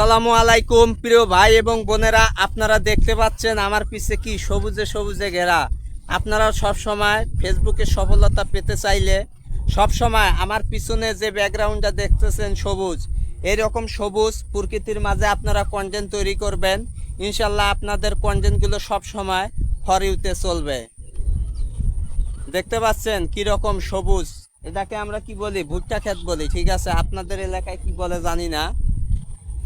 আসসালামু আলাইকুম, প্রিয় ভাই এবং বোনেরা, আপনারা দেখতে পাচ্ছেন আমার পিছে কি সবুজে সবুজে ঘেরা। আপনারা সব সময় ফেসবুকে সফলতা পেতে চাইলে সব সময় আমার পিছনে যে ব্যাকগ্রাউন্ডটা দেখতেছেন সবুজ, এরকম সবুজ প্রকৃতির মাঝে আপনারা কন্টেন্ট তৈরি করবেন। ইনশাল্লাহ আপনাদের কন্টেন্টগুলো সব সময় ফরিউতে চলবে। দেখতে পাচ্ছেন কি রকম সবুজ, এটাকে আমরা কি বলি? ভুট্টা ক্ষেত বলি, ঠিক আছে? আপনাদের এলাকায় কি বলে জানি না।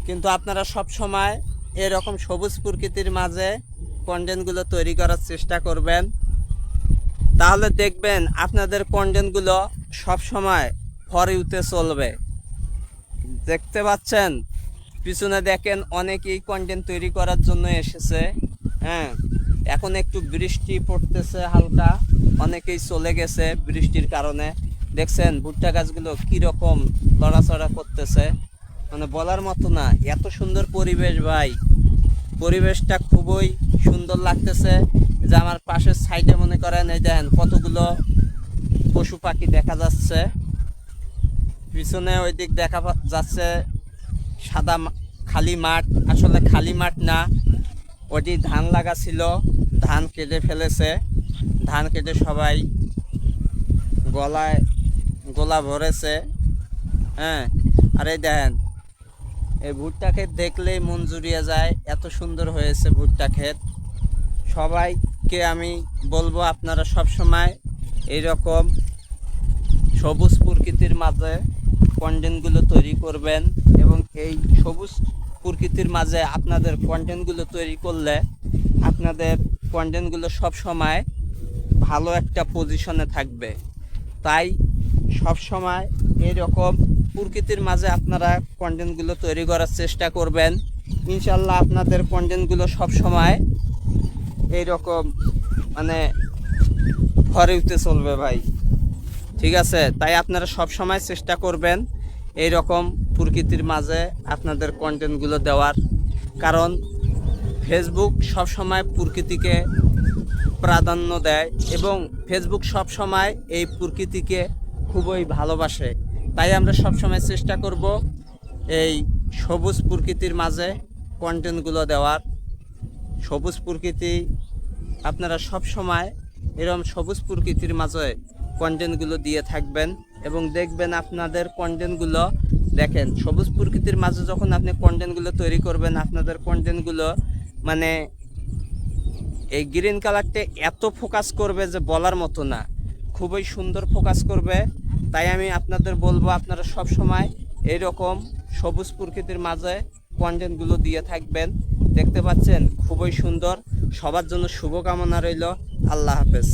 কিন্তু আপনারা সব সময় এরকম সবুজ প্রকৃতির মাঝে কন্টেন্টগুলো তৈরি করার চেষ্টা করবেন। তাহলে দেখবেন আপনাদের কন্টেন্টগুলো সব সময় ফরিউতে চলবে। দেখতে পাচ্ছেন? পিছনে দেখেন অনেকেই কন্টেন্ট তৈরি করার জন্য এসেছে। হ্যাঁ এখন একটু বৃষ্টি পড়তেছে হালকা। অনেকেই চলে গেছে বৃষ্টির কারণে। দেখছেন ভুট্টা গাছগুলো কীরকম লড়াচড়া করতেছে। মানে বলার মতো না। এত সুন্দর পরিবেশ ভাই। পরিবেশটা খুবই সুন্দর লাগতেছে। যে আমার পাশের সাইডে মনে করেন, এই দেখেন কতগুলো পশু পাখি দেখা যাচ্ছে। পিছনে ওই দিক দেখা যাচ্ছে সাদা খালি মাঠ। আসলে খালি মাঠ না, ওটি ধান লাগা ছিল। ধান কেটে ফেলেছে। ধান কেটে সবাই গলায়, গোলা ভরেছে। হ্যাঁ আর এই দেখেন এই ভুট্টা ক্ষেত দেখলেই মন জুড়িয়ে যায়, এত সুন্দর হয়েছে ভুট্টা ক্ষেত। সবাইকে আমি বলব আপনারা সব সময় এইরকম সবুজ প্রকৃতির মাঝে কন্টেন্টগুলো তৈরি করবেন এবং এই সবুজ প্রকৃতির মাঝে আপনাদের কন্টেন্টগুলো তৈরি করলে আপনাদের কন্টেন্টগুলো সব সময় ভালো একটা পজিশনে থাকবে। তাই সব সময় এরকম প্রকৃতির মাঝে আপনারা কন্টেন্টগুলো তৈরি করার চেষ্টা করবেন। ইনশাল্লাহ আপনাদের কন্টেন্টগুলো সব সময় এইরকম মানে ভরে উঠতে চলবে ভাই। ঠিক আছে? তাই আপনারা সব সময় চেষ্টা করবেন এই রকম প্রকৃতির মাঝে আপনাদের কন্টেন্টগুলো দেওয়ার। কারণ ফেসবুক সব সময় প্রকৃতিকে প্রাধান্য দেয় এবং ফেসবুক সব সময় এই প্রকৃতিকে খুবই ভালোবাসে। তাই আমরা সবসময় চেষ্টা করব এই সবুজ প্রকৃতির মাঝে কন্টেন্টগুলো দেওয়ার। সবুজ প্রকৃতি, আপনারা সব সময় এরকম সবুজ প্রকৃতির মাঝে কন্টেন্টগুলো দিয়ে থাকবেন এবং দেখবেন আপনাদের কন্টেন্টগুলো দেখেন, সবুজ প্রকৃতির মাঝে যখন আপনি কন্টেন্টগুলো তৈরি করবেন, আপনাদের কন্টেন্টগুলো মানে এই গ্রিন কালারটা এত ফোকাস করবে যে বলার মতো না। খুবই সুন্দর ফোকাস করবে। তাই আমি আপনাদের বলব আপনারা সব সময় এইরকম সবুজ প্রকৃতির মাঝে কন্টেন্টগুলো দিয়ে থাকবেন। দেখতে পাচ্ছেন, খুবই সুন্দর। সবার জন্য শুভকামনা রইল। আল্লাহ হাফেজ।